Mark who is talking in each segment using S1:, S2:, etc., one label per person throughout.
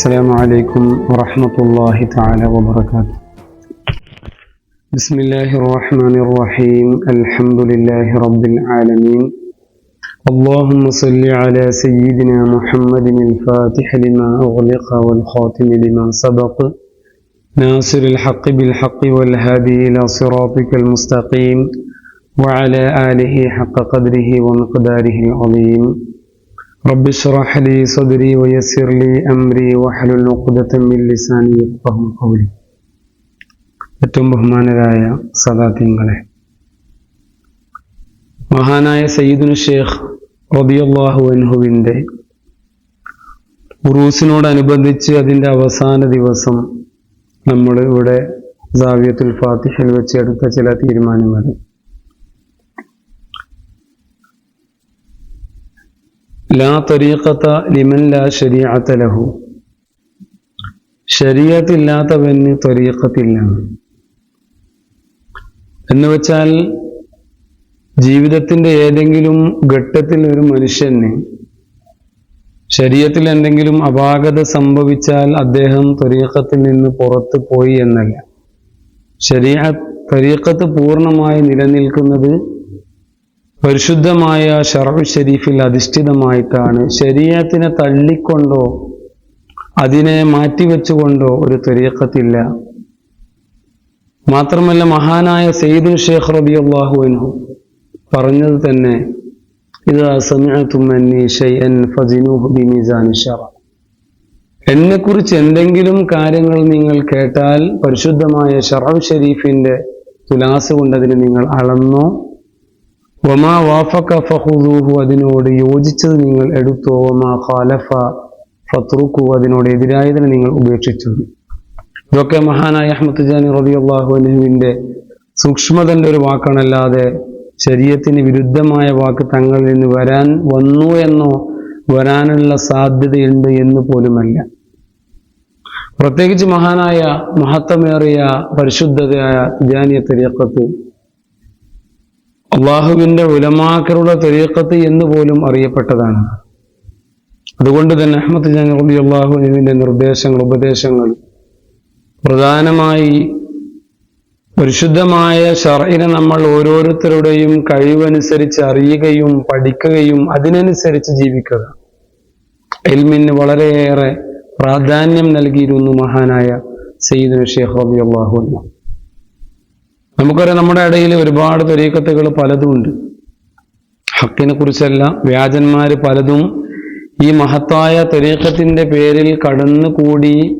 S1: السلام عليكم ورحمة الله تعالى وبركاته. بسم الله الرحمن الرحيم الحمد لله رب العالمين اللهم صل على سيدنا محمد الفاتح لما أغلق والخاتم لما سبق ناصر الحق بالحق والهادي إلى صراطك المستقيم وعلى آله حق قدره ومقداره العظيم رب اشرح لي صدري ويسر لي أمري واحلل عقدة من لساني يفقه قولي ഏറ്റവും ബഹുമാനരായ സദാത്യങ്ങളെ മഹാനായ സയ്യിദുൽ ഷേഖ് റബിയല്ലാഹു അൻഹുവിൻ്റെ ഉറൂസിനോടനുബന്ധിച്ച് അതിൻ്റെ അവസാന ദിവസം നമ്മൾ ഇവിടെ ജാവിയത്തുൽ ഫാത്തിഹയിൽ വെച്ച് എടുത്ത ചില തീരുമാനങ്ങൾ ലാ തൊരീഖത്ത ലിമൻ ലാ ശരീഅത്ത ലഹു. ശരീഅത്തില്ലാത്തവന് ത്വരീഖത്തില്ല എന്ന് വെച്ചാൽ ജീവിതത്തിന്റെ ഏതെങ്കിലും ഘട്ടത്തിൽ ഒരു മനുഷ്യന് ശരീരത്തിൽ എന്തെങ്കിലും അപാകത സംഭവിച്ചാൽ അദ്ദേഹം ത്വരീഖത്തിൽ നിന്ന് പുറത്തു പോയി എന്നല്ല. ശരീഅത്ത് ത്വരീഖത്ത് പൂർണമായി നിലനിൽക്കുന്നത് പരിശുദ്ധമായ ഷറഫ് ഷെരീഫിൽ അധിഷ്ഠിതമായിട്ടാണ് ശരീരത്തിനെ തള്ളിക്കൊണ്ടോ അതിനെ മാറ്റിവെച്ചുകൊണ്ടോ ഒരു ത്വരീഖത്തില്ല മാത്രമല്ല മഹാനായ സെയ്ദുൽ ഷേഖ് റബി അള്ളാഹുവിനു പറഞ്ഞത് തന്നെ ഇത് എന്നെ കുറിച്ച് എന്തെങ്കിലും കാര്യങ്ങൾ നിങ്ങൾ കേട്ടാൽ പരിശുദ്ധമായ ഷറഫ് ഷെരീഫിന്റെ തുലാസ് കൊണ്ട് അതിന് നിങ്ങൾ അളന്നോ? വമാ വാഫക്ക ഫഹുദൂഹു അതിനോട് യോജിച്ചത് നിങ്ങൾ എടുത്തോ. വമാ ഖാലഫ ഫത്രുക്കു അതിനോട് എതിരായതിനെ നിങ്ങൾ ഉപേക്ഷിച്ചു. ഇതൊക്കെ മഹാനായ അഹമ്മദ് ജാനി റബി അള്ളാഹു അനുവിന്റെ സൂക്ഷ്മതന്റെ ഒരു വാക്കാണല്ലാതെ ശരീരത്തിന് വിരുദ്ധമായ വാക്ക് തങ്ങളിൽ നിന്ന് വരാൻ വന്നു എന്നോ വരാനുള്ള സാധ്യതയുണ്ട് എന്ന് പോലുമല്ല. പ്രത്യേകിച്ച് മഹാനായ മഹത്വമേറിയ പരിശുദ്ധതയായ ജാനിയ തെരീക്കത്ത് അള്ളാഹുവിന്റെ ഉലമാക്കളുടെ തെരീക്കത്ത് എന്ന് പോലും അറിയപ്പെട്ടതാണ്. അതുകൊണ്ട് തന്നെ അഹമ്മദ് ജാനി റബി അള്ളാഹുവിന്റെ നിർദ്ദേശങ്ങൾ ഉപദേശങ്ങൾ പ്രധാനമായി പരിശുദ്ധമായ ഷറയിനെ നമ്മൾ ഓരോരുത്തരുടെയും കഴിവനുസരിച്ച് അറിയുകയും പഠിക്കുകയും അതിനനുസരിച്ച് ജീവിക്കുക. എൽമിന് വളരെയേറെ പ്രാധാന്യം നൽകിയിരുന്നു മഹാനായ സയ്യിദ് റബി അള്ളാഹു നമുക്കറിയാം നമ്മുടെ ഇടയിൽ ഒരുപാട് തൊരീക്കത്തുകൾ പലതുമുണ്ട്. ഹക്കിനെ കുറിച്ചല്ല വ്യാജന്മാർ പലതും ഈ മഹത്തായ തൊരീക്കത്തിന്റെ പേരിൽ കടന്നുകൂടി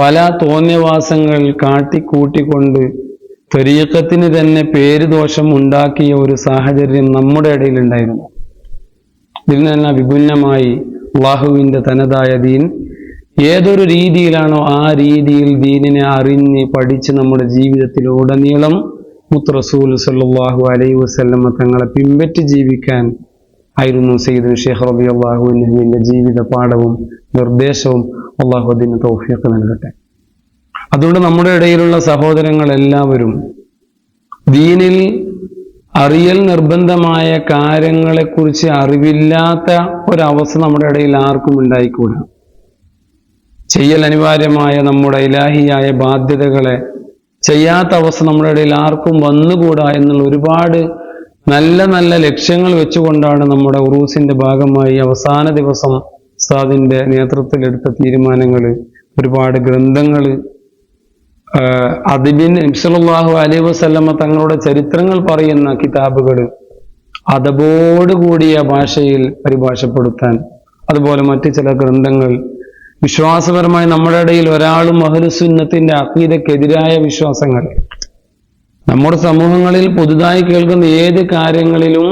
S1: പല തോന്നിയവാസങ്ങൾ കാട്ടിക്കൂട്ടിക്കൊണ്ട് ത്വരീക്കത്തിന് തന്നെ പേര് ദോഷം ഉണ്ടാക്കിയ ഒരു സാഹചര്യം നമ്മുടെ ഇടയിൽ ഉണ്ടായിരുന്നു. ഇതിൽ നിന്ന് വിഭിന്നമായി അള്ളാഹുവിന്റെ തനതായ ദീൻ. ഏതൊരു രീതിയിലാണോ ആ രീതിയിൽ ദീനിനെ അറിഞ്ഞ് പഠിച്ച് നമ്മുടെ ജീവിതത്തിലുടനീളം മുത്തറസൂൽ സല്ലാഹു അലൈ വസ്ല്ലമ്മ തങ്ങളെ പിൻപറ്റി ജീവിക്കാൻ ആയിരുന്നു സയ്യിദ് ഷെയ്ഖ് റബി അള്ളാഹു അള്ളാഹുവിന്റെ ജീവിത പാഠവും നിർദ്ദേശവും അള്ളാഹു അതിന് തൗഫിയൊക്കെ നൽകട്ടെ. അതുകൊണ്ട് നമ്മുടെ ഇടയിലുള്ള സഹോദരങ്ങൾ എല്ലാവരും ദീനിൽ അറിയൽ നിർബന്ധമായ കാര്യങ്ങളെക്കുറിച്ച് അറിവില്ലാത്ത ഒരവസ്ഥ നമ്മുടെ ഇടയിൽ ആർക്കും ഉണ്ടായിക്കൂടാ ചെയ്യൽ അനിവാര്യമായ നമ്മുടെ ഇലാഹിയായ ബാധ്യതകളെ ചെയ്യാത്ത അവസ്ഥ നമ്മുടെ ഇടയിൽ ആർക്കും വന്നുകൂടാ എന്നുള്ള ഒരുപാട് നല്ല നല്ല ലക്ഷ്യങ്ങൾ വെച്ചുകൊണ്ടാണ് നമ്മുടെ ഉറൂസിന്റെ ഭാഗമായി അവസാന ദിവസം സാദിന്റെ നേതൃത്വത്തിലെടുത്ത തീരുമാനങ്ങൾ ഒരുപാട് ഗ്രന്ഥങ്ങൾ അതിബിൻ ഇംസലാഹു അലൈ വസല്ലമ്മ തങ്ങളുടെ ചരിത്രങ്ങൾ പറയുന്ന കിതാബുകൾ അതബോടുകൂടിയ ഭാഷയിൽ പരിഭാഷപ്പെടുത്താൻ അതുപോലെ മറ്റു ചില ഗ്രന്ഥങ്ങൾ വിശ്വാസപരമായി നമ്മുടെ ഇടയിൽ ഒരാളും മഹലുസുന്നത്തിന്റെ അക്കീതക്കെതിരായ വിശ്വാസങ്ങൾ നമ്മുടെ സമൂഹങ്ങളിൽ പുതുതായി കേൾക്കുന്ന ഏത് കാര്യങ്ങളിലും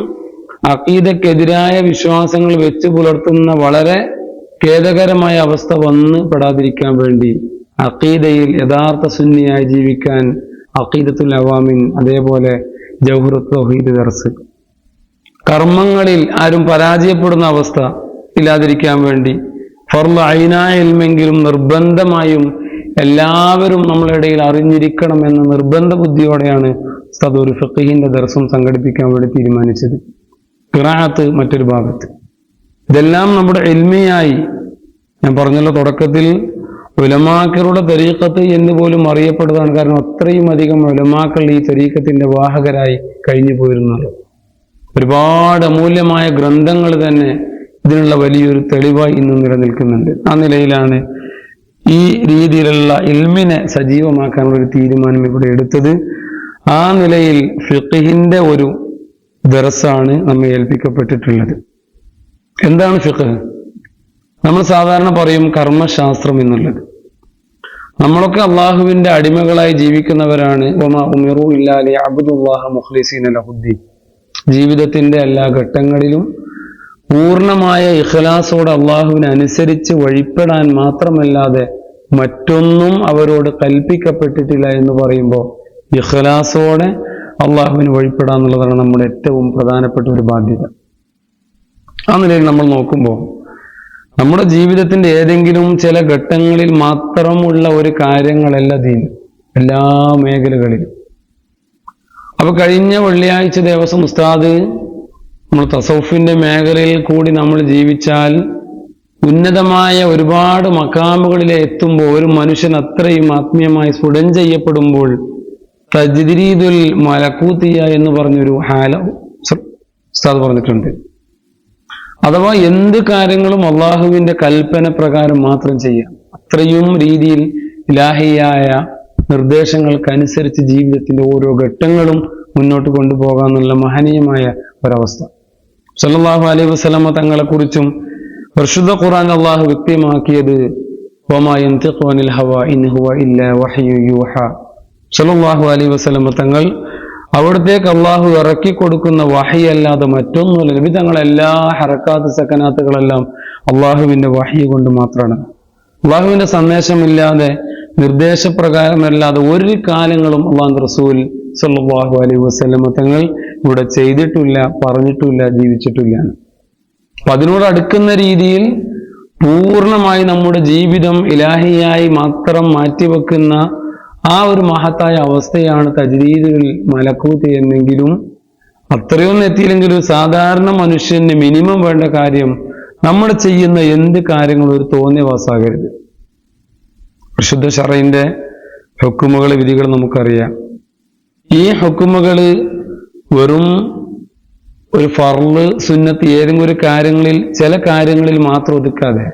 S1: അക്കീതക്കെതിരായ വിശ്വാസങ്ങൾ വെച്ച് പുലർത്തുന്ന വളരെ ഖേദകരമായ അവസ്ഥ വന്ന് പെടാതിരിക്കാൻ വേണ്ടി അക്കീദയിൽ യഥാർത്ഥ സുന്നിയായി ജീവിക്കാൻ അക്കീദത്തുൽ അവാമിൻ അതേപോലെ ജൗഹറുത്ത് തൗഹീദ് ദർസ്. കർമ്മങ്ങളിൽ ആരും പരാജയപ്പെടുന്ന അവസ്ഥ ഇല്ലാതിരിക്കാൻ വേണ്ടി ഫർള നിർബന്ധമായും എല്ലാവരും നമ്മളുടെ ഇടയിൽ അറിഞ്ഞിരിക്കണം എന്ന നിർബന്ധ ബുദ്ധിയോടെയാണ് സദൂർ ഫക്കീഹിന്റെ ദർശനം സംഘടിപ്പിക്കാൻ വേണ്ടി തീരുമാനിച്ചത്. ഖിറാഅത്ത് മറ്റൊരു ഭാഗത്ത്. ഇതെല്ലാം നമ്മുടെ എൽമയായി ഞാൻ പറഞ്ഞല്ലോ തുടക്കത്തിൽ ഉലമാക്കളുടെ തരീക്കത്ത് എന്ന് പോലും അറിയപ്പെടുന്നതാണ് കാരണം അത്രയും അധികം ഉലമാക്കൾ ഈ തരീക്കത്തിന്റെ വാഹകരായി കഴിഞ്ഞു പോയിരുന്നത് ഒരുപാട് അമൂല്യമായ ഗ്രന്ഥങ്ങൾ തന്നെ ഇതിനുള്ള വലിയൊരു തെളിവായി ഇന്ന് നിലനിൽക്കുന്നുണ്ട്. ആ നിലയിലാണ് ഈ രീതിയിലുള്ള ഇൽമിനെ സജീവമാക്കാനുള്ള ഒരു തീരുമാനം ഇവിടെ എടുത്തത്. ആ നിലയിൽ ഫിഖിന്റെ ഒരു ദറസാണ് നമ്മെ ഏൽപ്പിക്കപ്പെട്ടിട്ടുള്ളത്. എന്താണ് ഫിഖ്? നമ്മൾ സാധാരണ പറയും കർമ്മശാസ്ത്രം എന്നുള്ളത്. നമ്മളൊക്കെ അള്ളാഹുവിന്റെ അടിമകളായി ജീവിക്കുന്നവരാണ്. ജീവിതത്തിന്റെ എല്ലാ ഘട്ടങ്ങളിലും പൂർണമായ ഇഖ്ലാസോടെ അള്ളാഹുവിനെ അനുസരിച്ച് വഴിപ്പെടാൻ മാത്രമല്ലാതെ മറ്റൊന്നും അവരോട് കൽപ്പിക്കപ്പെട്ടിട്ടില്ല എന്ന് പറയുമ്പോൾ ഇഖ്ലാസോടെ അള്ളാഹുവിന് വഴിപ്പെടാൻ എന്നുള്ളതാണ് നമ്മുടെ ഏറ്റവും പ്രധാനപ്പെട്ട ഒരു ബാധ്യത. ആ നിലയിൽ നമ്മൾ നോക്കുമ്പോൾ നമ്മുടെ ജീവിതത്തിന്റെ ഏതെങ്കിലും ചില ഘട്ടങ്ങളിൽ മാത്രമുള്ള ഒരു കാര്യങ്ങളല്ല ദീൻ. എല്ലാ മേഖലകളിലും. അപ്പൊ കഴിഞ്ഞ വെള്ളിയാഴ്ച ദിവസം ഉസ്താദ് നമ്മൾ തസൗഫിന്റെ മേഖലയിൽ കൂടി നമ്മൾ ജീവിച്ചാൽ ഉന്നതമായ ഒരുപാട് മക്കാമുകളിൽ എത്തുമ്പോൾ ഒരു മനുഷ്യൻ അത്രയും ആത്മീയമായി സ്ഫുടം ചെയ്യപ്പെടുമ്പോൾ തജ്രീദുൽ മലക്കൂത്തിയ എന്ന് പറഞ്ഞൊരു ഹാല ഉസ്താദ് പറഞ്ഞിട്ടുണ്ട്. അഥവാ എന്ത് കാര്യങ്ങളും അള്ളാഹുവിന്റെ കൽപ്പന പ്രകാരം മാത്രം ചെയ്യാം. അത്രയും രീതിയിൽ ഇലാഹിയായ നിർദ്ദേശങ്ങൾക്കനുസരിച്ച് ജീവിതത്തിന്റെ ഓരോ ഘട്ടങ്ങളും മുന്നോട്ട് കൊണ്ടുപോകാമെന്നുള്ള മഹനീയമായ ഒരവസ്ഥ. സല്ലല്ലാഹു അലൈഹി വസ്ലമ തങ്ങളെ കുറിച്ചും പരിശുദ്ധ ഖുർആൻ അള്ളാഹു വ്യക്തമാക്കിയത് സല്ലാഹു വസ്ലമ അലൈഹി വസല്ലമ തങ്ങൾ അവിടത്തേക്ക് അള്ളാഹു ഇറക്കി കൊടുക്കുന്ന വഹിയല്ലാതെ മറ്റൊന്നുമില്ല. നബി തങ്ങൾ എല്ലാ ഹറക്കാത്ത് സക്കനാത്തുകളെല്ലാം അള്ളാഹുവിന്റെ വഹി കൊണ്ട് മാത്രമാണ്. അള്ളാഹുവിന്റെ സന്ദേശമില്ലാതെ നിർദ്ദേശപ്രകാരമല്ലാതെ ഒരു കാലങ്ങളും അള്ളാഹു റസൂൽ സല്ലാഹു അലൈഹി വസ്ലമ തങ്ങൾ ഇവിടെ ചെയ്തിട്ടില്ല പറഞ്ഞിട്ടില്ല ജീവിച്ചിട്ടില്ല. അപ്പൊ അതിനോട് അടുക്കുന്ന രീതിയിൽ പൂർണമായി നമ്മുടെ ജീവിതം ഇലാഹിയായി മാത്രം മാറ്റിവെക്കുന്ന ആ ഒരു മഹത്തായ അവസ്ഥയാണ് തജ്രീദുൽ മലക്കൂത്ത് എന്നെങ്കിലും അത്രയൊന്നും എത്തിയില്ലെങ്കിലും സാധാരണ മനുഷ്യന് മിനിമം വേണ്ട കാര്യം നമ്മൾ ചെയ്യുന്ന എന്ത് കാര്യങ്ങളും ഒരു തോന്നിയവാസാകരുത് വിശുദ്ധ ഷറയിന്റെ ഹുക്കുമകൾ വിധികൾ നമുക്കറിയാം. ഈ ഹുക്കുമുകൾ വെറും ഒരു ഫർൾ സുന്നത്ത് ഏതെങ്കിലും ഒരു കാര്യങ്ങളിൽ ചില കാര്യങ്ങളിൽ മാത്രം ഒതുക്കാതെ.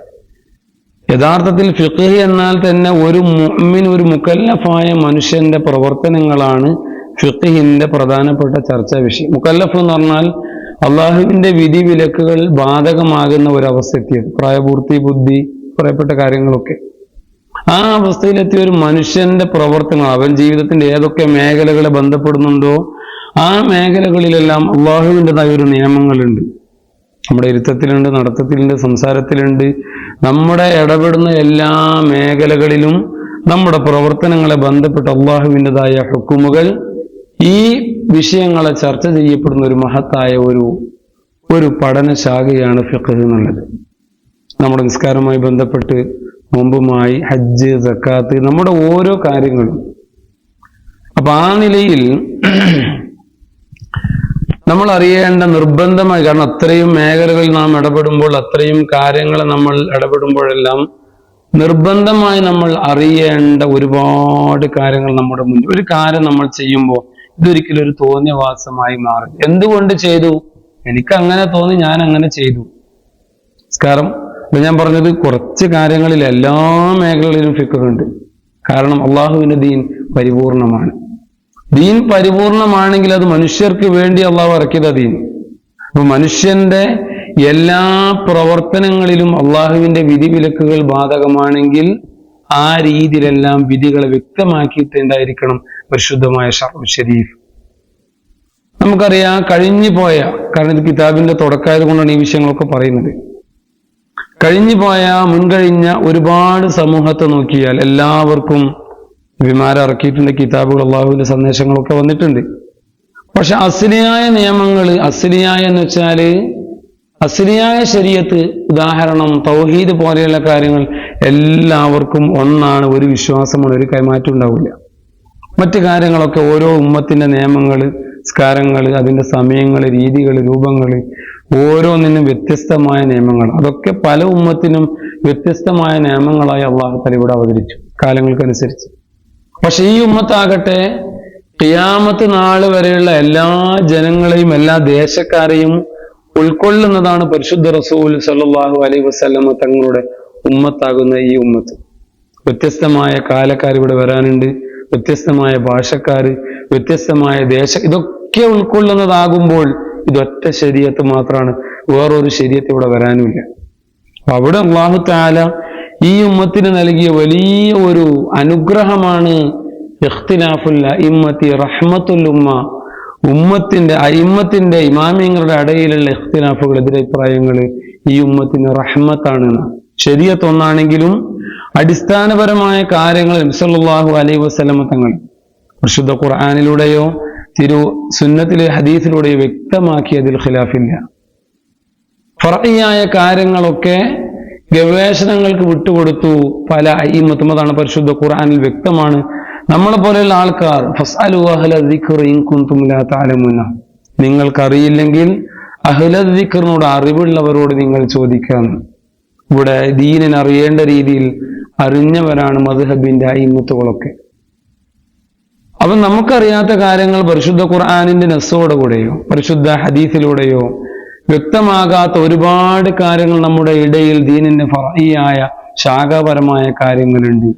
S1: യഥാർത്ഥത്തിൽ ഫിഖ് എന്നാൽ തന്നെ ഒരു മുഅ്മിൻ ഒരു മുക്കല്ലഫായ മനുഷ്യന്റെ പ്രവർത്തനങ്ങളാണ് ഫിഖിന്റെ പ്രധാനപ്പെട്ട ചർച്ചാ വിഷയം. മുക്കല്ലഫ് എന്ന് പറഞ്ഞാൽ അള്ളാഹുവിന്റെ വിധി വിലക്കുകൾ ബാധകമാകുന്ന ഒരവസ്ഥ എത്തിയത് പ്രായപൂർത്തി ബുദ്ധി പറയപ്പെട്ട കാര്യങ്ങളൊക്കെ. ആ അവസ്ഥയിലെത്തിയ ഒരു മനുഷ്യന്റെ പ്രവർത്തനങ്ങൾ അവൻ ജീവിതത്തിന്റെ ഏതൊക്കെ മേഖലകളെ ബന്ധപ്പെടുന്നുണ്ടോ ആ മേഖലകളിലെല്ലാം അള്ളാഹുവിന്റെതായ ഒരു നിയമങ്ങളുണ്ട്. നമ്മുടെ ഇരുത്തത്തിലുണ്ട് നടത്തത്തിലുണ്ട് സംസാരത്തിലുണ്ട്. നമ്മുടെ ഇടപെടുന്ന എല്ലാ മേഖലകളിലും നമ്മുടെ പ്രവർത്തനങ്ങളെ ബന്ധപ്പെട്ട് അള്ളാഹുവിന്റെതായ ഹുക്കുമുകൾ ഈ വിഷയങ്ങളെ ചർച്ച ചെയ്യപ്പെടുന്ന ഒരു മഹത്തായ ഒരു ഒരു പഠനശാഖയാണ് ഫിഖ് എന്നുള്ളത്. നമ്മുടെ നിസ്കാരവുമായി ബന്ധപ്പെട്ട് മുമ്പുമായി ഹജ്ജ് സക്കാത്ത് നമ്മുടെ ഓരോ കാര്യങ്ങളും. അപ്പൊ ആ നിലയിൽ നമ്മൾ അറിയേണ്ട നിർബന്ധമായി കാരണം അത്രയും മേഖലകളിൽ നാം ഇടപെടുമ്പോൾ അത്രയും കാര്യങ്ങൾ നമ്മൾ ഇടപെടുമ്പോഴെല്ലാം നിർബന്ധമായി നമ്മൾ അറിയേണ്ട ഒരുപാട് കാര്യങ്ങൾ നമ്മുടെ മുന്നിൽ. ഒരു കാര്യം നമ്മൾ ചെയ്യുമ്പോൾ ഇതൊരിക്കലും ഒരു തോന്നിയവാസമായി മാറും. എന്തുകൊണ്ട് ചെയ്തു? എനിക്ക് അങ്ങനെ തോന്നി ഞാൻ അങ്ങനെ ചെയ്തു. നമസ്കാരം ഇപ്പൊ ഞാൻ പറഞ്ഞത് കുറച്ച് കാര്യങ്ങളിൽ എല്ലാ മേഖലകളിലും ഫിക്കുണ്ട് കാരണം അള്ളാഹുവിന്റെ ദീൻ പരിപൂർണമാണ്. ദീൻ പരിപൂർണമാണെങ്കിൽ അത് മനുഷ്യർക്ക് വേണ്ടി അള്ളാഹു ഇറക്കിയതാ ദീൻ. അപ്പൊ മനുഷ്യന്റെ എല്ലാ പ്രവർത്തനങ്ങളിലും അള്ളാഹുവിന്റെ വിധിവിലക്കുകൾ ബാധകമാണെങ്കിൽ ആ രീതിയിലെല്ലാം വിധികളെ വ്യക്തമാക്കിയിട്ടുണ്ടായിരിക്കണം പരിശുദ്ധമായ ഷർഫ് ഷരീഫ്. നമുക്കറിയാം കഴിഞ്ഞു പോയ കാരണം ഇത് കിതാബിന്റെ തുടക്കമായത് കൊണ്ടാണ് ഈ വിഷയങ്ങളൊക്കെ പറയുന്നത്. കഴിഞ്ഞു പോയ മുൻകഴിഞ്ഞ ഒരുപാട് സമൂഹത്തെ നോക്കിയാൽ എല്ലാവർക്കും വിമാരം ഇറക്കിയിട്ടുണ്ട് കിതാബുകൾ അള്ളാഹുവിന്റെ സന്ദേശങ്ങളൊക്കെ വന്നിട്ടുണ്ട്. പക്ഷെ അസിലിയായ നിയമങ്ങൾ അസിലിയായ എന്ന് വെച്ചാൽ അസിലിയായ ശരീരത്ത് ഉദാഹരണം തൗഹീദ് പോലെയുള്ള കാര്യങ്ങൾ എല്ലാവർക്കും ഒന്നാണ് ഒരു വിശ്വാസമാണ് ഒരു കൈമാറ്റം ഉണ്ടാവില്ല. മറ്റു കാര്യങ്ങളൊക്കെ ഓരോ ഉമ്മത്തിന്റെ നിയമങ്ങൾ സ്കാരങ്ങൾ അതിന്റെ സമയങ്ങൾ രീതികൾ രൂപങ്ങൾ ഓരോന്നിനും വ്യത്യസ്തമായ നിയമങ്ങൾ. അതൊക്കെ പല ഉമ്മത്തിനും വ്യത്യസ്തമായ നിയമങ്ങളായി അള്ളാഹു ഇവിടെ അവതരിച്ചു കാലങ്ങൾക്കനുസരിച്ച്. പക്ഷെ ഈ ഉമ്മത്താകട്ടെ ഖിയാമത്ത് നാൾ വരെയുള്ള എല്ലാ ജനങ്ങളെയും എല്ലാ ദേശക്കാരെയും ഉൾക്കൊള്ളുന്നതാണ് പരിശുദ്ധ റസൂൽ സല്ലാഹു അലൈ വസല്ലമ തങ്ങളുടെ ഉമ്മത്താകുന്ന ഈ ഉമ്മത്ത്. വ്യത്യസ്തമായ കാലക്കാർ ഇവിടെ വരാനുണ്ട് വ്യത്യസ്തമായ ഭാഷക്കാർ വ്യത്യസ്തമായ ദേശ ഇതൊക്കെ ഉൾക്കൊള്ളുന്നതാകുമ്പോൾ ഇതൊറ്റ ശരീരത്ത് മാത്രമാണ് വേറൊരു ശരീരത്ത് ഇവിടെ വരാനുമില്ല. അവിടെ അള്ളാഹു താല ഈ ഉമ്മത്തിന് നൽകിയ വലിയ ഒരു അനുഗ്രഹമാണ് ഇഖ്തിലാഫുൽ ഇമ്മത്തി റഹ്മത്തുൽ ഉമ്മ. ഉമ്മത്തിന്റെ അയിമ്മത്തിന്റെ ഇമാമിയങ്ങളുടെ ഇടയിലുള്ള ഇഖ്തിലാഫുകൾ എതിരഭിപ്രായങ്ങൾ ഈ ഉമ്മത്തിന് റഹ്മത്താണ്. ശരിയ തൊന്നാണെങ്കിലും അടിസ്ഥാനപരമായ കാര്യങ്ങൾ നബ്സല്ലാഹു അലൈഹി വസ്ലമ തങ്ങൾ പ്രശുദ്ധ ഖുർആാനിലൂടെയോ തിരു സുന്നത്തിലെ ഹദീസിലൂടെയോ വ്യക്തമാക്കിയതിൽ ഖിലാഫില്ല. ഫറയായ കാര്യങ്ങളൊക്കെ ഗവേഷണങ്ങൾക്ക് വിട്ടുകൊടുത്തു. പല ഈ മുത്തമതാണ് പരിശുദ്ധ ഖുർആനിൽ വ്യക്തമാണ്. നമ്മളെ പോലെയുള്ള ആൾക്കാർ നിങ്ങൾക്കറിയില്ലെങ്കിൽ അഹ്ല ദിക്റിനോട് അറിവുള്ളവരോട് നിങ്ങൾ ചോദിക്കാം. ഇവിടെ ദീനൻ അറിയേണ്ട രീതിയിൽ അറിഞ്ഞവരാണ് മധുഹബിന്റെ അയിമത്തുകളൊക്കെ അപ്പൊ നമുക്കറിയാത്ത കാര്യങ്ങൾ പരിശുദ്ധ ഖുർആാനിന്റെ നെസ്സോടെ കൂടെയോ പരിശുദ്ധ ഹദീസിലൂടെയോ വ്യക്തമാകാത്ത ഒരുപാട് കാര്യങ്ങൾ നമ്മുടെ ഇടയിൽ ദീനിന്റെ ഫറയായ ശാഖാപരമായ കാര്യങ്ങളുണ്ട്.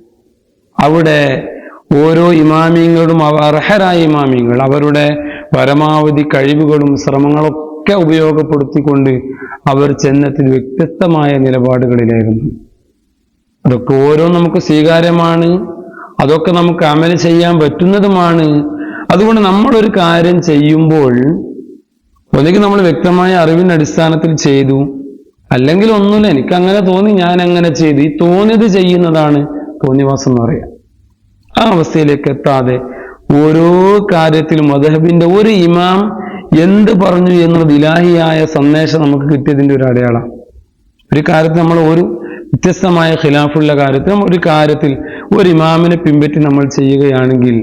S1: അവിടെ ഓരോ ഇമാമിയങ്ങളും അർഹരായ ഇമാമിയങ്ങൾ അവരുടെ പരമാവധി കഴിവുകളും ശ്രമങ്ങളൊക്കെ ഉപയോഗപ്പെടുത്തിക്കൊണ്ട് അവർ ചെന്നത്തിൽ വ്യത്യസ്തമായ നിലപാടുകളിലായിരുന്നു. അതൊക്കെ ഓരോ നമുക്ക് സ്വീകാര്യമാണ് അതൊക്കെ നമുക്ക് അമല ചെയ്യാൻ പറ്റുന്നതുമാണ്. അതുകൊണ്ട് നമ്മളൊരു കാര്യം ചെയ്യുമ്പോൾ ഒന്നുകിൽ നമ്മൾ വ്യക്തമായ അറിവിന്റെ അടിസ്ഥാനത്തിൽ ചെയ്തു അല്ലെങ്കിൽ ഒന്നുമില്ല എനിക്ക് അങ്ങനെ തോന്നി ഞാൻ അങ്ങനെ ചെയ്തു. ഈ തോന്നിയത് ചെയ്യുന്നതാണ് തോന്നിവാസം എന്ന് പറയാം ആ അവസ്ഥയിലേക്ക് എത്താതെ ഓരോ കാര്യത്തിലും മദഹബിന്റെ ഒരു ഇമാം എന്ത് പറഞ്ഞു എന്നുള്ളത് ഇലാഹിയായ സന്ദേശം നമുക്ക് കിട്ടിയതിന്റെ ഒരു അടയാളം. ഒരു കാര്യത്തിൽ നമ്മൾ ഒരു വ്യത്യസ്തമായ ഖിലാഫുള്ള കാര്യത്തിൽ ഒരു കാര്യത്തിൽ ഒരു ഇമാമിനെ പിൻപറ്റി നമ്മൾ ചെയ്യുകയാണെങ്കിൽ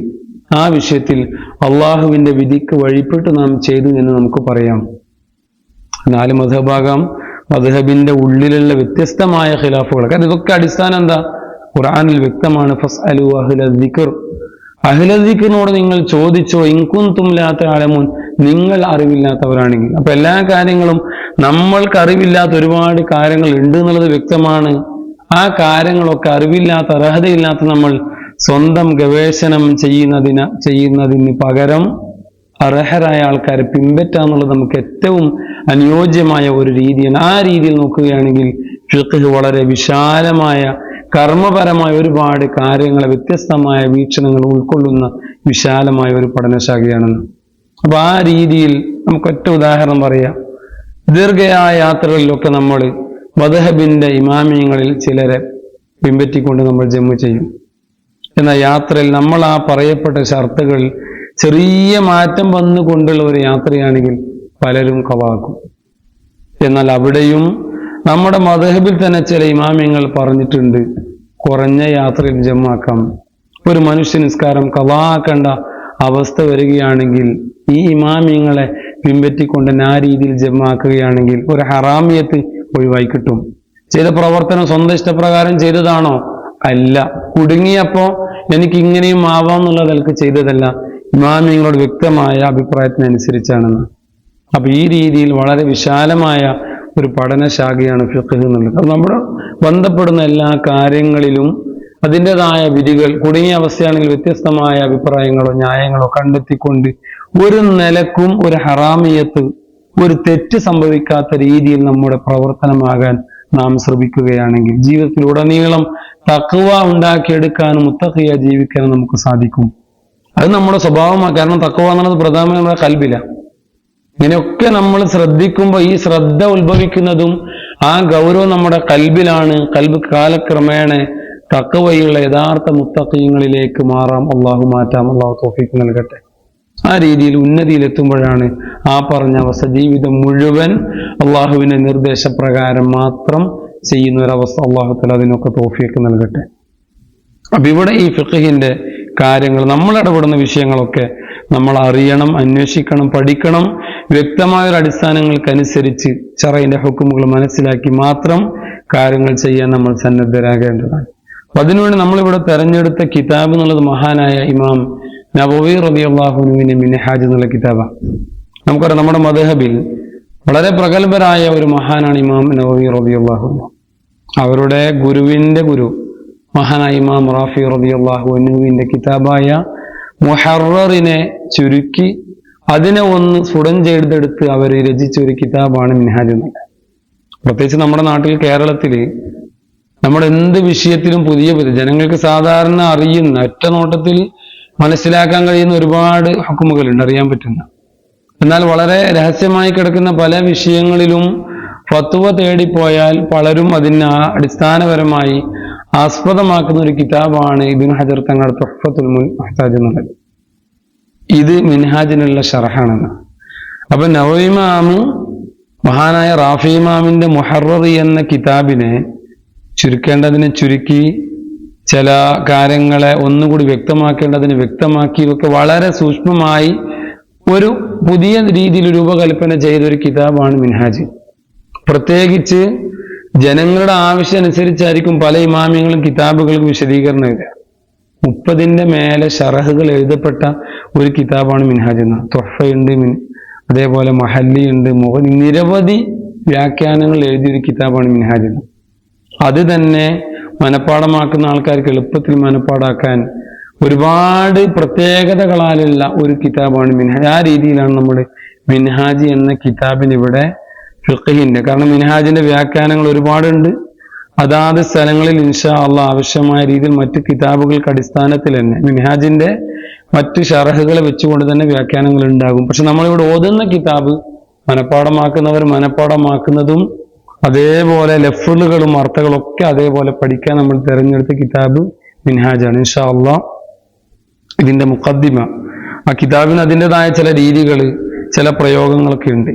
S1: ആ വിഷയത്തിൽ അള്ളാഹുവിന്റെ വിധിക്ക് വഴിപ്പെട്ട് നാം ചെയ്തു എന്ന് നമുക്ക് പറയാം. നാല് മധുഭാഗം മധുഹബിന്റെ ഉള്ളിലുള്ള വ്യത്യസ്തമായ ഖിലാഫുകൾ കാരണം ഇതൊക്കെ അടിസ്ഥാനം എന്താ? ഖുർആനിൽ വ്യക്തമാണ് ഫസ് അലു അഹ്ലിക്കർ അഹ്ലിക്കറിനോട് നിങ്ങൾ ചോദിച്ചോ ഇൻകും ലാത്ത ആലമുൻ നിങ്ങൾ അറിവില്ലാത്തവരാണെങ്കിൽ. അപ്പൊ എല്ലാ കാര്യങ്ങളും നമ്മൾക്ക് അറിവില്ലാത്ത ഒരുപാട് കാര്യങ്ങൾ ഉണ്ട് എന്നുള്ളത് വ്യക്തമാണ്. ആ കാര്യങ്ങളൊക്കെ അറിവില്ലാത്ത അർഹതയില്ലാത്ത നമ്മൾ സ്വന്തം ഗവേഷണം ചെയ്യുന്നതിന് ചെയ്യുന്നതിന് പകരം അർഹരായ ആൾക്കാരെ പിൻപറ്റുക എന്നുള്ളത് നമുക്ക് ഏറ്റവും അനുയോജ്യമായ ഒരു രീതിയാണ്. ആ രീതിയിൽ നോക്കുകയാണെങ്കിൽ ഫിഖ് വളരെ വിശാലമായ കർമ്മപരമായ ഒരുപാട് കാര്യങ്ങളെ വ്യത്യസ്തമായ വീക്ഷണങ്ങൾ ഉൾക്കൊള്ളുന്ന വിശാലമായ ഒരു പഠനശാഖയാണെന്ന് അപ്പൊ ആ രീതിയിൽ നമുക്ക് ഒറ്റ ഉദാഹരണം പറയാം. ദീർഘയായ യാത്രകളിലൊക്കെ നമ്മൾ മദഹബിന്റെ ഇമാമിയങ്ങളിൽ ചിലരെ പിൻപറ്റിക്കൊണ്ട് നമ്മൾ ജമ്മു ചെയ്യും. എന്ന യാത്രയിൽ നമ്മൾ ആ പറയപ്പെട്ട ഷർത്തുകൾ ചെറിയ മാറ്റം വന്നുകൊണ്ടുള്ള ഒരു യാത്രയാണെങ്കിൽ പലരും കവാക്കും. എന്നാൽ അവിടെയും നമ്മുടെ മതഹബിൽ തന്നെ ചില ഇമാമ്യങ്ങൾ പറഞ്ഞിട്ടുണ്ട് കുറഞ്ഞ യാത്രയിൽ ജമാക്കാം ഒരു മനുഷ്യ നിസ്കാരം കവാക്കേണ്ട അവസ്ഥ വരികയാണെങ്കിൽ ഈ ഇമാമ്യങ്ങളെ പിൻപറ്റിക്കൊണ്ട് ആ രീതിയിൽ ജമാക്കുകയാണെങ്കിൽ ഒരു ഹറാമിയത്ത് ഒഴിവായി കിട്ടും. ചെയ്ത പ്രവർത്തനം സ്വന്തം ഇഷ്ടപ്രകാരം ചെയ്തതാണോ? അല്ല. കുടുങ്ങിയപ്പോ എനിക്ക് ഇങ്ങനെയും ആവാം എന്നുള്ള നിലയ്ക്ക് ചെയ്തതല്ല നിങ്ങളോട് വ്യക്തമായ അഭിപ്രായത്തിനനുസരിച്ചാണെന്ന്. അപ്പൊ ഈ രീതിയിൽ വളരെ വിശാലമായ ഒരു പഠനശാഖയാണ് ഫിഖ് എന്നുള്ളത്. അത് നമ്മുടെ ബന്ധപ്പെടുന്ന എല്ലാ കാര്യങ്ങളിലും അതിന്റെതായ വിധികൾ കുടുങ്ങിയ അവസ്ഥയാണെങ്കിൽ വ്യത്യസ്തമായ അഭിപ്രായങ്ങളോ ന്യായങ്ങളോ കണ്ടെത്തിക്കൊണ്ട് ഒരു നിലക്കും ഒരു ഹറാമിയത്ത് ഒരു തെറ്റ് സംഭവിക്കാത്ത രീതിയിൽ നമ്മുടെ പ്രവർത്തനമാകാൻ നാം ശ്രമിക്കുകയാണെങ്കിൽ ജീവിതത്തിലുടനീളം തക്കുവ ഉണ്ടാക്കിയെടുക്കാനും മുത്തഖിയ ജീവിക്കാനും നമുക്ക് സാധിക്കും. അത് നമ്മുടെ സ്വഭാവമാണ്. കാരണം തക്കുവ എന്നുള്ളത് പ്രധാനമായി നമ്മുടെ കൽബില. ഇങ്ങനെയൊക്കെ നമ്മൾ ശ്രദ്ധിക്കുമ്പോൾ ഈ ശ്രദ്ധ ഉത്ഭവിക്കുന്നതും ആ ഗൗരവം നമ്മുടെ കൽബിലാണ്. കൽബ് കാലക്രമേണ തക്കവയുള്ള യഥാർത്ഥ മുത്തക്കീങ്ങളിലേക്ക് മാറാം. അള്ളാഹു മാറ്റാം. അള്ളാഹു തോഫിക്ക് നൽകട്ടെ. ആ രീതിയിൽ ഉന്നതിയിലെത്തുമ്പോഴാണ് ആ പറഞ്ഞ അവസ്ഥ. ജീവിതം മുഴുവൻ അള്ളാഹുവിന്റെ നിർദ്ദേശപ്രകാരം മാത്രം ചെയ്യുന്ന ഒരവസ്ഥ അള്ളാഹുത്തല അതിനൊക്കെ തോഫിയൊക്കെ നൽകട്ടെ. അപ്പൊ ഇവിടെ ഈ ഫിഖിന്റെ കാര്യങ്ങൾ നമ്മൾ ഇടപെടുന്ന വിഷയങ്ങളൊക്കെ നമ്മൾ അറിയണം അന്വേഷിക്കണം പഠിക്കണം. വ്യക്തമായ ഒരു അടിസ്ഥാനങ്ങൾക്കനുസരിച്ച് ചറയിന്റെ ഹുക്കുമുകൾ മനസ്സിലാക്കി മാത്രം കാര്യങ്ങൾ ചെയ്യാൻ നമ്മൾ സന്നദ്ധരാകേണ്ടതാണ്. അപ്പൊ അതിനുവേണ്ടി നമ്മളിവിടെ തെരഞ്ഞെടുത്ത കിതാബ് എന്നുള്ളത് മഹാനായ ഇമാം നബവി റബി അള്ളാഹുനുവിന്റെ മിനഹാജ് എന്നുള്ള കിതാബാണ്. നമുക്കറിയാം നമ്മുടെ മദഹബിൽ വളരെ പ്രഗത്ഭരായ ഒരു മഹാനാണ് ഇമാം നബവി റബി അള്ളാഹു അവരുടെ ഗുരുവിന്റെ ഗുരു മഹാനായ ഇമാം റാഫി റബി അള്ളാഹു നവീന്റെ കിതാബായ മുഹറിനെ ചുരുക്കി അതിനെ ഒന്ന് സ്ഫുടം ചെയ്തെടുത്ത് അവർ രചിച്ച ഒരു കിതാബാണ് മിൻഹാജ് എന്നുള്ളത് പ്രത്യേകിച്ച് നമ്മുടെ നാട്ടിൽ കേരളത്തിൽ നമ്മൾ എന്ത് വിഷയത്തിലും പുതിയ പുതിയ ജനങ്ങൾക്ക് സാധാരണ അറിയുന്ന ഒറ്റ നോട്ടത്തിൽ മനസ്സിലാക്കാൻ കഴിയുന്ന ഒരുപാട് ഹക്കുമുകളുണ്ട് അറിയാൻ പറ്റുന്ന. എന്നാൽ വളരെ രഹസ്യമായി കിടക്കുന്ന പല വിഷയങ്ങളിലും ഫത്വ തേടിപ്പോയാൽ പലരും അതിനെ അടിസ്ഥാനപരമായി ആസ്പദമാക്കുന്ന ഒരു കിതാബാണ് ഇബിൻ ഹജർ തങ്ങൾ തൊഫത്തുൽ മുൻ മഹ്താജ് എന്നുള്ളത്. ഇത് മിൻഹാജിനുള്ള ഷറഹാണെന്ന് അപ്പൊ നവയിമാമ് മഹാനായ റാഫി ഇമാമിന്റെ മുഹററി എന്ന കിതാബിനെ ചുരുക്കേണ്ടതിനെ ചുരുക്കി ചില കാര്യങ്ങളെ ഒന്നുകൂടി വ്യക്തമാക്കേണ്ടതിന് വ്യക്തമാക്കി ഒക്കെ വളരെ സൂക്ഷ്മമായി ഒരു പുതിയ രീതിയിൽ രൂപകൽപ്പന ചെയ്ത ഒരു കിതാബാണ് മിൻഹാജ്. പ്രത്യേകിച്ച് ജനങ്ങളുടെ ആവശ്യം അനുസരിച്ചായിരിക്കും പല ഇമാമിയങ്ങളും കിതാബുകൾക്കും വിശദീകരണം എഴുതുക. മുപ്പതിന്റെ മേലെ ഷറഹുകൾ എഴുതപ്പെട്ട ഒരു കിതാബാണ് മിൻഹാജ് എന്ന. തൊഫയുണ്ട് മിൻ അതേപോലെ മഹല്ലി ഉണ്ട് മുഹ നിരവധി വ്യാഖ്യാനങ്ങൾ എഴുതിയൊരു കിതാബാണ് മിൻഹാജ് അത് തന്നെ മനഃപ്പാടമാക്കുന്ന ആൾക്കാർക്ക് എളുപ്പത്തിൽ മനഃപ്പാടാക്കാൻ ഒരുപാട് പ്രത്യേകതകളാലുള്ള ഒരു കിതാബാണ് മിൻഹാജ്. ആ രീതിയിലാണ് നമ്മുടെ മിൻഹാജ് എന്ന കിതാബിന് ഇവിടെ ഫിഖഹിന്റെ കാരണം മിൻഹാജിന്റെ വ്യാഖ്യാനങ്ങൾ ഒരുപാടുണ്ട്. അതാത് സ്ഥലങ്ങളിൽ ഇൻഷാ അള്ള ആവശ്യമായ രീതിയിൽ മറ്റു കിതാബുകൾക്ക് അടിസ്ഥാനത്തിൽ തന്നെ മിൻഹാജിന്റെ മറ്റു ഷറഹുകളെ വെച്ചുകൊണ്ട് തന്നെ വ്യാഖ്യാനങ്ങൾ ഉണ്ടാകും. പക്ഷെ നമ്മളിവിടെ ഓതുന്ന കിതാബ് മനഃപ്പാടമാക്കുന്നവർ മനഃപ്പാടമാക്കുന്നതും അതേപോലെ ലഫുലുകളും അർത്ഥകളൊക്കെ അതേപോലെ പഠിക്കാൻ നമ്മൾ തിരഞ്ഞെടുത്ത കിതാബ് മിൻഹാജാണ്. ഇൻഷാ അള്ളാഹ് ഇതിന്റെ മുഖദ്ദിമ. ആ കിതാബിന് അതിന്റെതായ ചില രീതികൾ ചില പ്രയോഗങ്ങളൊക്കെ ഉണ്ട്.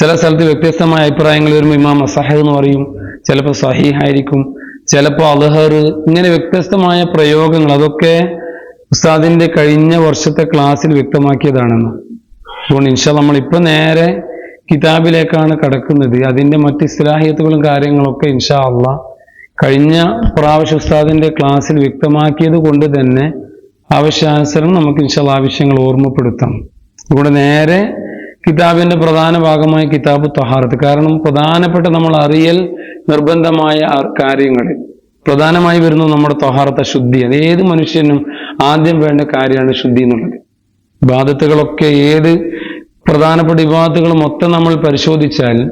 S1: ചില സ്ഥലത്ത് വ്യത്യസ്തമായ അഭിപ്രായങ്ങൾ വരുമ്പോൾ ഇമാം അസഹ എന്ന് പറയും ചിലപ്പോൾ സഹീഹ് ആയിരിക്കും ചിലപ്പോൾ അലഹർ ഇങ്ങനെ വ്യത്യസ്തമായ പ്രയോഗങ്ങൾ അതൊക്കെ ഉസ്താദിന്റെ കഴിഞ്ഞ വർഷത്തെ ക്ലാസ്സിൽ വ്യക്തമാക്കിയതാണെന്ന്. അതുകൊണ്ട് ഇൻഷാ നമ്മൾ ഇപ്പം നേരെ കിതാബിലേക്കാണ് കടക്കുന്നത്. അതിന്റെ മറ്റ് ഇസ്ലാഹിയത്തുകളും കാര്യങ്ങളൊക്കെ ഇൻഷാ അള്ളാ കഴിഞ്ഞ പ്രാവശ്യ ഉസ്താദിന്റെ ക്ലാസ്സിൽ വ്യക്തമാക്കിയത് കൊണ്ട് തന്നെ ആവശ്യാനുസരണം നമുക്ക് ഇൻഷാല്ല ആവശ്യങ്ങൾ ഓർമ്മപ്പെടുത്താം. ഇവിടെ നേരെ കിതാബിന്റെ പ്രധാന ഭാഗമായ കിതാബ് തൊഹാറത്ത്. കാരണം പ്രധാനപ്പെട്ട നമ്മൾ അറിയൽ നിർബന്ധമായ കാര്യങ്ങൾ. പ്രധാനമായി വരുന്നത് നമ്മുടെ തൊഹാറത്തെ ശുദ്ധി അത് ഏത് മനുഷ്യനും ആദ്യം വേണ്ട കാര്യമാണ് ശുദ്ധി എന്നുള്ളത്. ഇബാദത്തുകളൊക്കെ ഏത് പ്രധാനപ്പെട്ട ഇബാദത്തുകൾ മൊത്തം നമ്മൾ പരിശോധിച്ചാൽ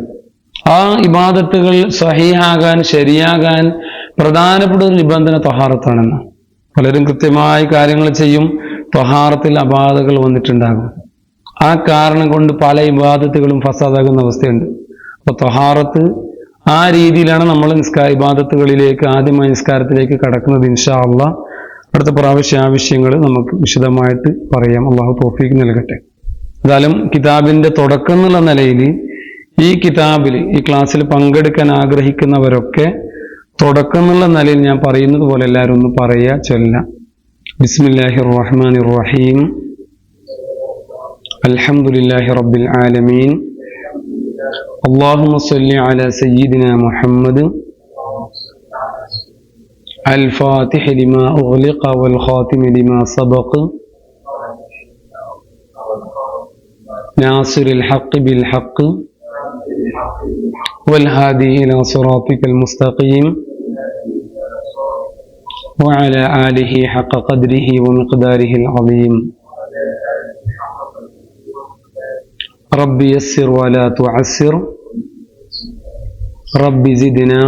S1: ആ ഇബാദത്തുകൾ സഹിയാകാൻ ശരിയാകാൻ പ്രധാനപ്പെട്ട ഒരു നിബന്ധന തൊഹാറത്താണെന്ന് പലരും കൃത്യമായി കാര്യങ്ങൾ ചെയ്യും. തൊഹാറത്തിൽ അപാധകൾ വന്നിട്ടുണ്ടാകും. ആ കാരണം കൊണ്ട് പല ഇബാദത്തുകളും ഫസാദാകുന്ന അവസ്ഥയുണ്ട്. അപ്പൊ തൊഹാറത്ത് ആ രീതിയിലാണ് നമ്മൾ നിസ്കാര ഇബാദത്തുകളിലേക്ക് ആദ്യമായി നിസ്കാരത്തിലേക്ക് കടക്കുന്നത് ഇൻഷാ അള്ളാ അടുത്ത പ്രാവശ്യ ആവശ്യങ്ങൾ നമുക്ക് വിശദമായിട്ട് പറയാം. അള്ളാഹു തോഫീക്ക് നൽകട്ടെ. എന്തായാലും കിതാബിന്റെ തുടക്കം എന്നുള്ള നിലയിൽ ഈ കിതാബിൽ ഈ ക്ലാസ്സിൽ പങ്കെടുക്കാൻ ആഗ്രഹിക്കുന്നവരൊക്കെ തുടക്കം എന്നുള്ള നിലയിൽ ഞാൻ പറയുന്നത് പോലെ എല്ലാവരും ഒന്ന് പറയുക ചൊല്ല ബിസ്മില്ലാഹി റഹ്മാൻ റഹീം അൽഹംദുലില്ലാഹി റബ്ബിൽ ആലമീൻ اللهم صل على سيدنا محمد الفاتح لما أغلق والخاتم لما سبق ناصر الحق بالحق والهادي إلى صراطك المستقيم وعلى آله حق قدره ومقداره العظيم. رب يسر ولا تعسر. رب زدنا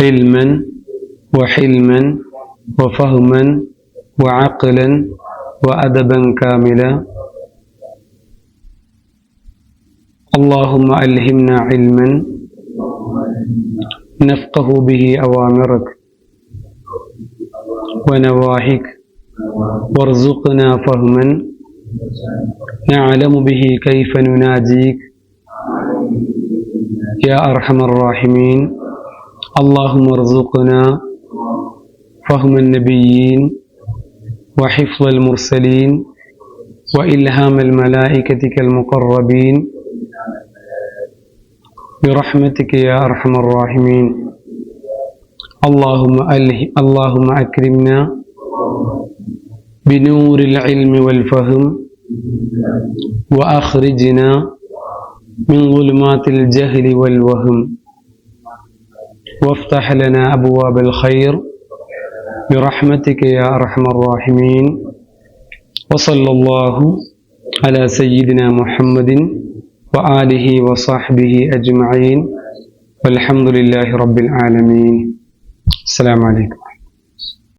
S1: علما وحلما وفهما وعقلا وأدبا كاملا. اللهم ألهمنا علما نفقه به أوامرك. ونواهيك وارزقنا فهما. نعلم به كيف نناجيك. يا أرحم الراحمين. اللهم ارزقنا فهم النبيين وحفظ المرسلين وإلهام الملائكة المقربين. برحمتك يا أرحم الراحمين. اللهم أله اللهم أكرمنا بنور العلم والفهم وأخرجنا من ظلمات الجهل والوهم. وافتح لنا أبواب الخير برحمتك يا أرحم الراحمين. وصلى الله على سيدنا محمد وآله وصحبه أجمعين. والحمد لله رب العالمين. السلام عليكم.